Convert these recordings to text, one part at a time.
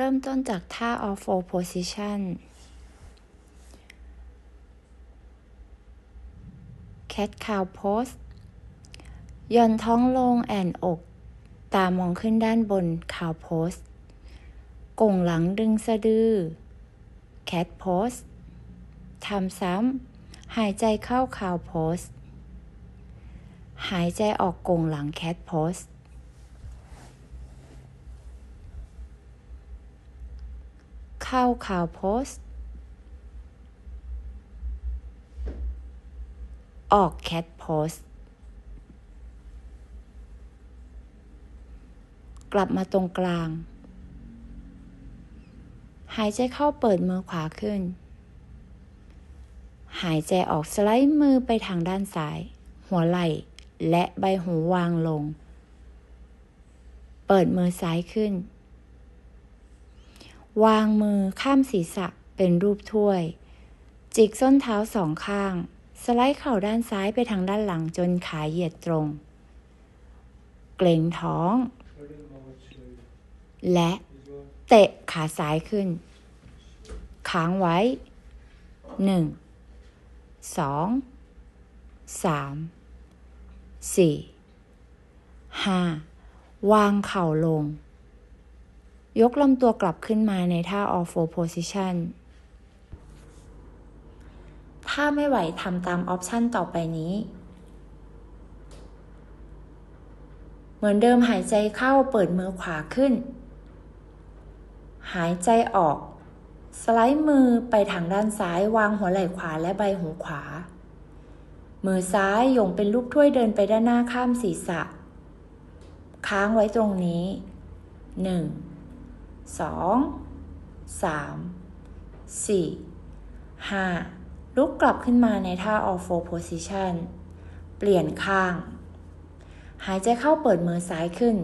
เริ่มต้นจากท่า all four position cat cow pose ย่อนท้องลงแอนอก ตามองขึ้นด้านบน cow pose ก่งหลังดึงสะดือ cat pose ทำซ้ำ หายใจเข้า cow pose หายใจออกก่งหลัง cat pose เข้า cow pose ออก cat pose กลับมาตรงกลาง หายใจเข้าเปิดมือขวาขึ้น หายใจออกสไลด์มือไปทางด้านซ้าย หัวไหล่และใบหูวางลง เปิดมือซ้ายขึ้น วางมือข้ามศีรษะเป็นรูปถ้วย จิกส้นเท้าสองข้าง สไลด์เข่าด้านซ้ายไปทางด้านหลังจนขาเหยียดตรง เกรงท้อง และเตะขาซ้ายขึ้น ค้างไว้หนึ่งสองสามสี่ห้าวางเข่าลง ยกลำตัวกลับขึ้นมาในท่า all four position ถ้าไม่ไหวทำตามออปชันต่อไปนี้ เหมือนเดิมหายใจเข้าเปิดมือขวาขึ้น หายใจออก สไลด์มือไปทางด้านซ้ายวางหัวไหล่ขวาและใบหูขวา มือซ้ายยงเป็นลูกถ้วยเดินไปด้านหน้าข้ามศีรษะ ค้างไว้ตรงนี้หนึ่ง สองสามสี่ห้าลุกกลับขึ้นมาในท่า all four position เปลี่ยนข้าง หายใจเข้าเปิดมือซ้ายขึ้น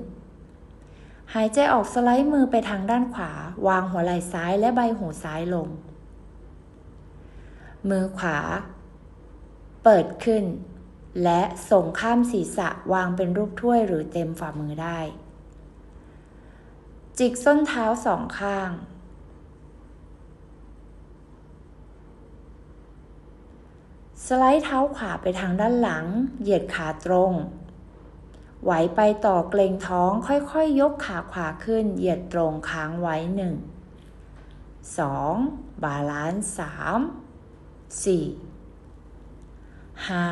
หายใจออกสไลด์มือไปทางด้านขวา วางหัวไหล่ซ้ายและใบหูซ้ายลง มือขวา เปิดขึ้น และส่งข้ามศีรษะวางเป็นรูปถ้วยหรือเต็มฝ่ามือได้ จิกส้นเท้าสองข้าง สไลด์เท้าขวาไปทางด้านหลัง เหยียดขาตรง ไหวไปต่อเกรงท้องค่อยๆยยกขาขวาขึ้น เหยียดตรงค้างไว้หนึ่งสองบาลานซ์สามสี่ห้า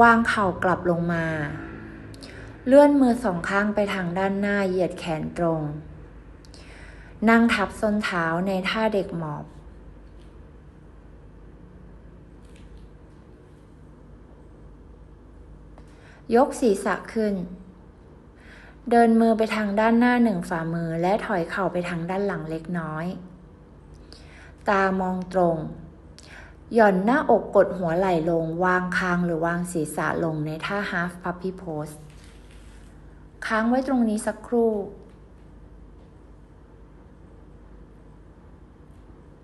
วางเข่ากลับลงมา เลื่อนมือสองข้างไปทางด้านหน้าเหยียดแขนตรง นั่งทับส้นเท้าในท่าเด็กหมอบ ยกศีรษะขึ้น เดินมือไปทางด้านหน้าหนึ่งฝ่ามือและถอยเข่าไปทางด้านหลังเล็กน้อย ตามองตรง หย่อนหน้าอกกดหัวไหล่ลง วางคางหรือวางศีรษะลงในท่า half puppy pose ค้างไว้ตรงนี้สักครู่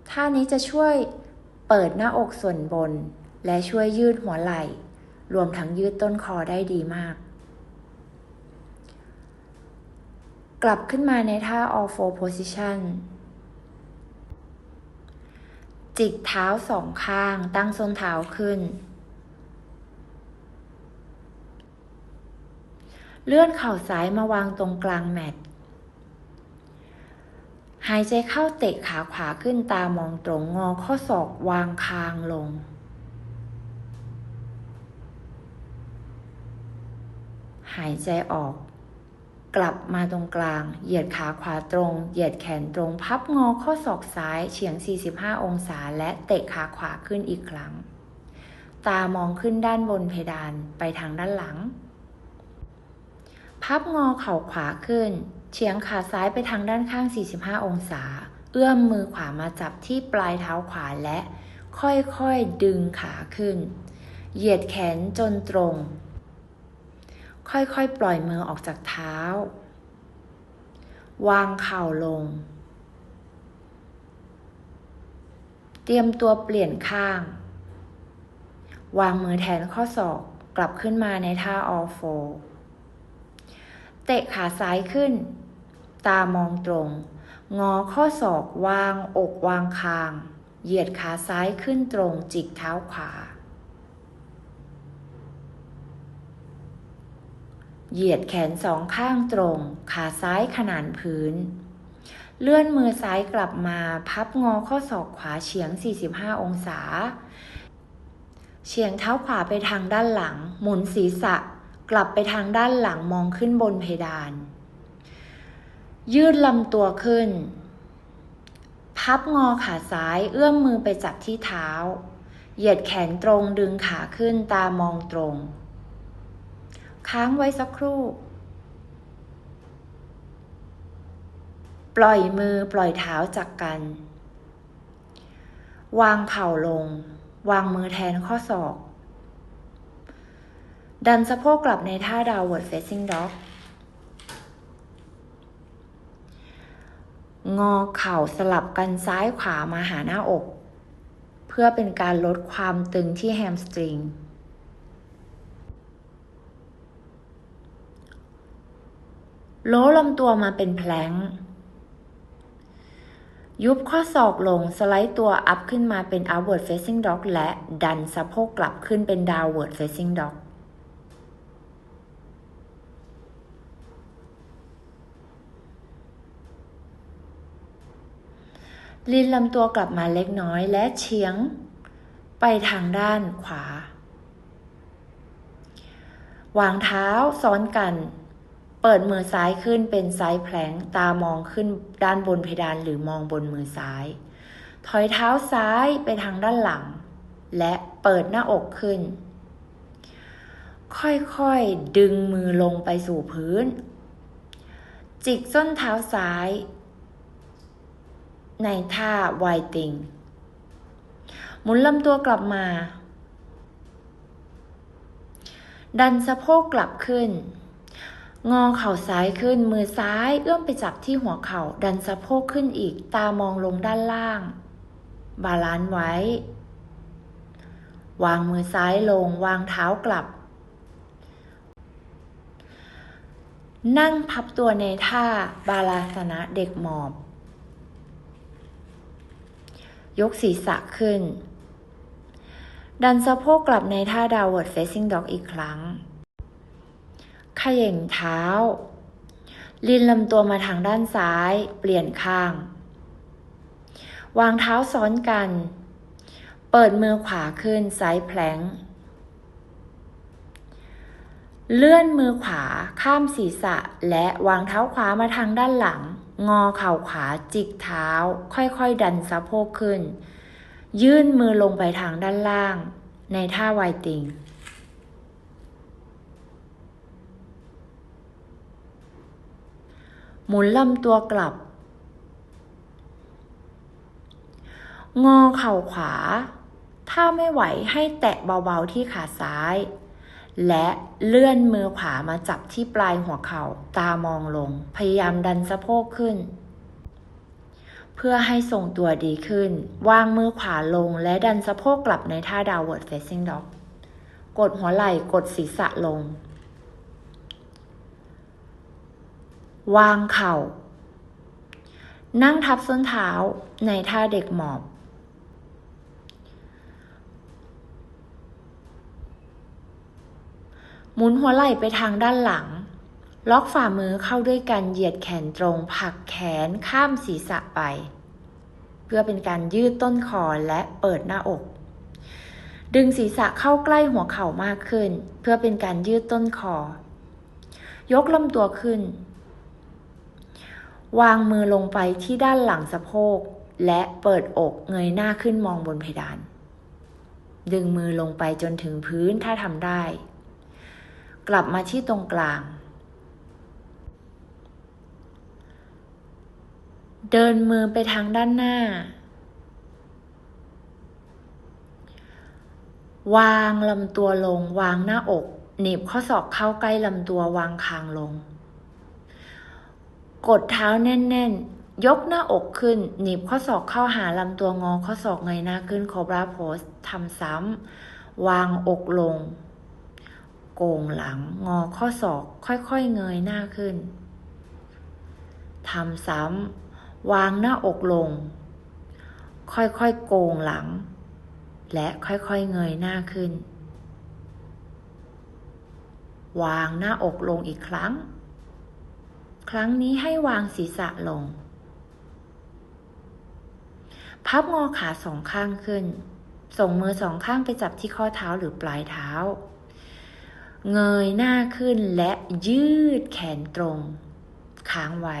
ท่านี้จะช่วยเปิดหน้าอกส่วนบน และช่วยยืดหัวไหล่ รวมทั้งยืดต้นคอได้ดีมาก กลับขึ้นมาในท่า all four position จิกเท้าสองข้างตั้งส้นเท้าขึ้น เลื่อนเข่าซ้ายมาวางตรงกลางแมตหายใจเข้าเตะขาขวาขึ้นตามองตรงงอข้อศอกวางคางลง หายใจออก กลับมาตรงกลาง เหยียดขาขวาตรง เหยียดแขนตรง พับงอข้อศอกซ้ายเฉียง 45 องศา และเตะขาขวาขึ้นอีกครั้ง ตามองขึ้นด้านบนเพดานไปทางด้านหลัง พับงอเข่าขวาขึ้น เฉียงขาซ้ายไปทางด้านข้าง 45 องศา เอื้อมมือขวามาจับที่ปลายเท้าขวาและ ค่อยๆดึงขาขึ้น เหยียดแขนจนตรง ค่อยๆ ปล่อยมือออกจากเท้า วางเข่าลง เตรียมตัวเปลี่ยนข้าง วางมือแทนข้อศอกกลับขึ้นมาในท่า all four ตะขาซ้ายขึ้น ตามองตรง งอข้อศอกวางอกวางคาง เหยียดขาซ้ายขึ้นตรงจิกเท้าขวา เหยียดแขนสองข้างตรง ขาซ้ายขนานพื้น เลื่อนมือซ้ายกลับมาพับงอข้อศอกขวาเฉียง 45 องศา เฉียงเท้าขวาไปทางด้านหลัง หมุนศีรษะ กลับไปทางด้านหลังมองขึ้นบนเพดาน ยืดลำตัวขึ้น พับงอขาซ้ายเอื้อมมือไปจับที่เท้า เหยียดแขนตรงดึงขาขึ้นตามองตรง ค้างไว้สักครู่ ปล่อยมือปล่อยเท้าจากกัน วางเข่าลง วางมือแทนข้อศอก ดันสะโพกกลับในท่า downward facing dog งอเข่าสลับกันซ้ายขวามาหาหน้าอก เพื่อเป็นการลดความตึงที่แฮมสตริง โล้ลำตัวมาเป็นแพลงยุบข้อศอกลงสไลด์ตัวอัพขึ้นมาเป็น outward facing dog และดันสะโพกกลับขึ้นเป็น downward facing dog ลีนลำตัวกลับมาเล็กน้อยและเฉียง ไปทางด้านขวา วางเท้าซ้อนกัน เปิดมือซ้ายขึ้นเป็นซ้ายแผลงตามองขึ้นด้านบนเพดานหรือมองบนมือซ้าย ถอยเท้าซ้ายไปทางด้านหลัง และเปิดหน้าอกขึ้น ค่อยๆดึงมือลงไปสู่พื้น จิกส้นเท้าซ้าย ในท่าไวติง หมุนลำตัวกลับมา ดันสะโพกกลับขึ้น งอเข่าซ้ายขึ้น มือซ้ายเอื้อมไปจับที่หัวเข่า ดันสะโพกขึ้นอีก ตามองลงด้านล่าง บาลานซ์ไว้ วางมือซ้ายลง วางเท้ากลับนั่งพับตัวในท่าบาลาสนะเด็กหมอบ ยกศีรษะขึ้น ดันสะโพกกลับในท่า downward facing dog อีกครั้งขย่งเท้า ลินลำตัวมาทางด้านซ้าย เปลี่ยนข้าง วางเท้าซ้อนกัน เปิดมือขวาขึ้นซ้ายแผลงเลื่อนมือขวาข้ามศีรษะและวางเท้าขวามาทางด้านหลัง งอเข่าขวาจิกเท้า ค่อยๆ ดันสะโพกขึ้น ยื่นมือลงไปทางด้านล่าง ในท่าไวติง หมุนลำตัวกลับ งอเข่าขวา ถ้าไม่ไหวให้แตะเบาๆที่ขาซ้าย และเลื่อนมือขวามาจับที่ปลายหัวเข่าตามองลง พยายามดันสะโพกขึ้น เพื่อให้ทรงตัวดีขึ้น วางมือขวาลงและดันสะโพกกลับในท่า downward facing dog กดหัวไหล่กดศีรษะลง วางเข่า นั่งทับส้นเท้าในท่าเด็กหมอบ หมุนหัวไหล่ไปทางด้านหลัง ล็อกฝ่ามือเข้าด้วยกันเหยียดแขนตรงผักแขนข้ามศีรษะไป เพื่อเป็นการยืดต้นคอและเปิดหน้าอก ดึงศีรษะเข้าใกล้หัวเข่ามากขึ้น เพื่อเป็นการยืดต้นคอ ยกลำตัวขึ้น วางมือลงไปที่ด้านหลังสะโพก และเปิดอกเงยหน้าขึ้นมองบนเพดาน ดึงมือลงไปจนถึงพื้นถ้าทำได้ กลับมาที่ตรงกลาง เดินมือไปทางด้านหน้า วางลำตัวลง วางหน้าอกหนีบข้อศอกเข้าใกล้ลำตัววางคางลง กดเท้าแน่นๆ ยกหน้าอกขึ้น หนีบข้อศอกเข้าหาลำตัวงอข้อศอกเงยหน้าขึ้นโคบราโพสทำซ้ำ วางอกลง กงหลังงอข้อศอกค่อยๆเงยหน้าขึ้นททำซ้ำวางหน้าอกลง ค่อยๆโกงหลัง และค่อยๆเงยหน้าขึ้น วางหน้าอกลงอีกครั้ง ครั้งนี้ให้วางศีรษะลง พับงอขาสองข้างขึ้น ส่งมือสองข้างไปจับที่ข้อเท้าหรือปลายเท้า เงยหน้าขึ้นและยืดแขนตรง ค้างไว้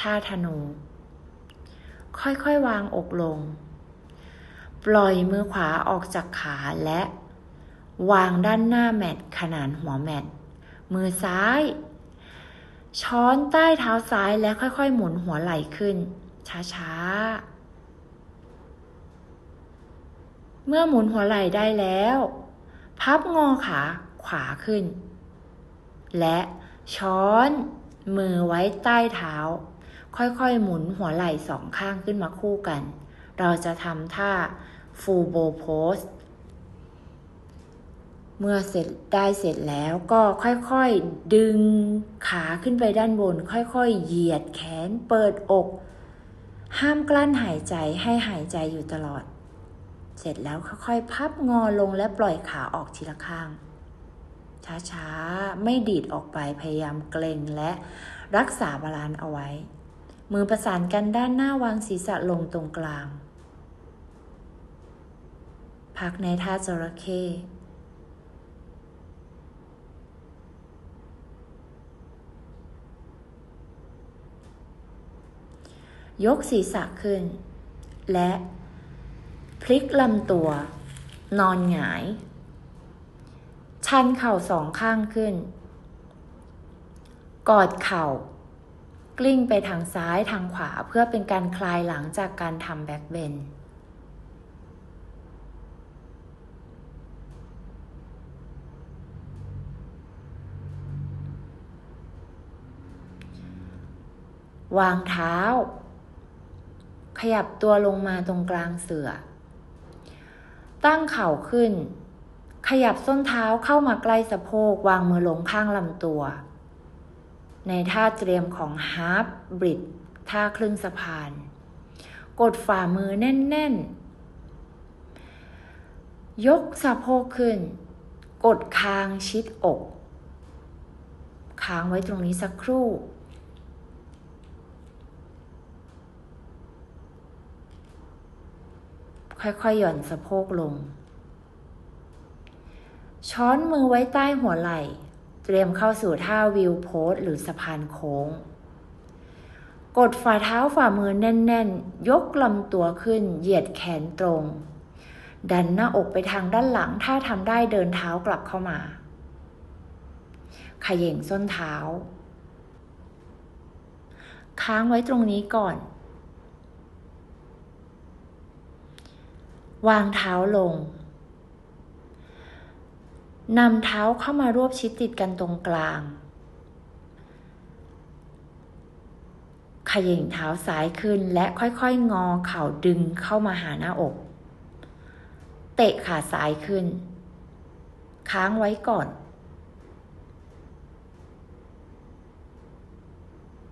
ท่าธนู ค่อยๆ วางอกลง ปล่อยมือขวาออกจากขาและ วางด้านหน้าแมตขนานหัวแมตมือซ้าย ช้อนใต้เท้าซ้ายและค่อยๆ หมุนหัวไหล่ขึ้น ช้าๆ เมื่อหมุนหัวไหล่ได้แล้วพับงอขา ขวาขึ้น และช้อนมือไว้ใต้เท้า ค่อยๆ หมุนหัวไหล่สองข้างขึ้นมาคู่กัน เราจะทำท่า full bow pose เมื่อเสร็จได้เสร็จแล้วก็ค่อยๆ ดึงขาขึ้นไปด้านบน ค่อยๆ เหยียดแขนเปิดอก ห้ามกลั้นหายใจให้หายใจอยู่ตลอด เสร็จแล้วค่อยๆ พับงอลงและปล่อยขาออกทีละข้าง ช้าๆ ไม่ดีดออกไปพยายามเกรงและรักษาบาลานซ์เอาไว้ มือประสานกันด้านหน้าวางศีรษะลงตรงกลาง พักในท่าจระเข้ยกศีรษะขึ้น และพลิกลำตัว นอนหงาย ชันเข่าสองข้างขึ้น กอดเข่า กลิ้งไปทางซ้ายทางขวาเพื่อเป็นการคลายหลังจากการทำแบ็กเบนวางเท้า ขยับตัวลงมาตรงกลางเสือ ตั้งเข่าขึ้น ขยับส้นเท้าเข้ามาใกล้สะโพกวางมือลงข้างลำตัว ในท่าเตรียมของฮาร์ปบริดท่าครึ่งสะพาน กดฝ่ามือแน่น ๆ ยกสะโพกขึ้น กดคางชิดอก ค้างไว้ตรงนี้สักครู่ค่อยๆ หย่อนสะโพกลง ช้อนมือไว้ใต้หัวไหล่ เตรียมเข้าสู่ท่าวิวโพสหรือสะพานโค้ง กดฝ่าเท้าฝ่ามือแน่น ๆ ยกลำตัวขึ้น เหยียดแขนตรง ดันหน้าอกไปทางด้านหลัง ถ้าทำได้เดินเท้ากลับเข้ามาขย่งส้นเท้า ค้างไว้ตรงนี้ก่อน วางเท้าลง นำเท้าเข้ามารวบชิดติดกันตรงกลาง ขย่งเท้าซ้ายขึ้นและค่อยๆ งอเข่าดึงเข้ามาหาหน้าอก เตะขาซ้ายขึ้น ค้างไว้ก่อน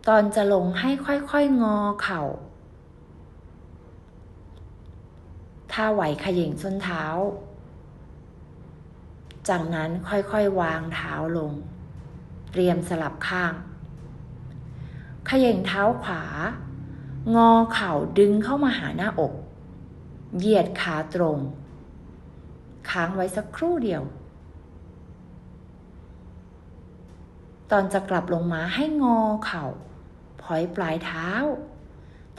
ตอนจะลงให้ค่อยๆ งอเข่า ถ้าไหวขย่งส้นเท้า จากนั้นค่อยๆวางเท้าลง เตรียมสลับข้างขย่งเท้าขวา งอเข่าดึงเข้ามาหาหน้าอก เหยียดขาตรง ค้างไว้สักครู่เดียว ตอนจะกลับลงมาให้งอเข่าพอยปลายเท้า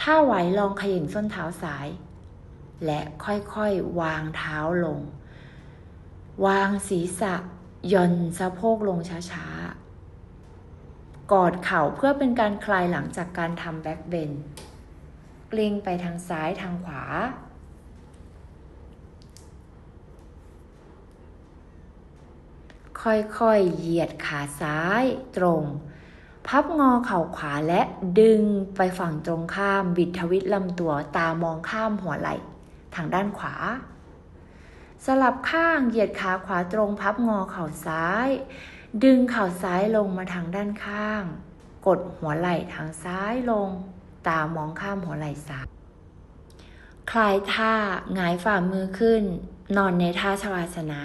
ถ้าไหวลองขย่งส้นเท้าซ้าย และค่อยๆวางเท้าลง วางศีรษะย่อนสะโพกลงช้าๆ กอดเข่าเพื่อเป็นการคลายหลังจากการทำแบ็กเบนกลิ้งไปทางซ้ายทางขวา ค่อยๆ เหยียดขาซ้ายตรง พับงอเข่าขวาและดึงไปฝั่งตรงข้ามบิดทวิตลำตัวตามองข้ามหัวไหล่ทางด้านขวา สลับข้างเหยียดขาขวาตรงพับงอเข่าซ้าย ดึงเข่าซ้ายลงมาทางด้านข้าง กดหัวไหล่ทางซ้ายลง ตามองข้ามหัวไหล่ซ้ายคลายท่าหงายฝ่ามือขึ้น นอนในท่าชวาสนะ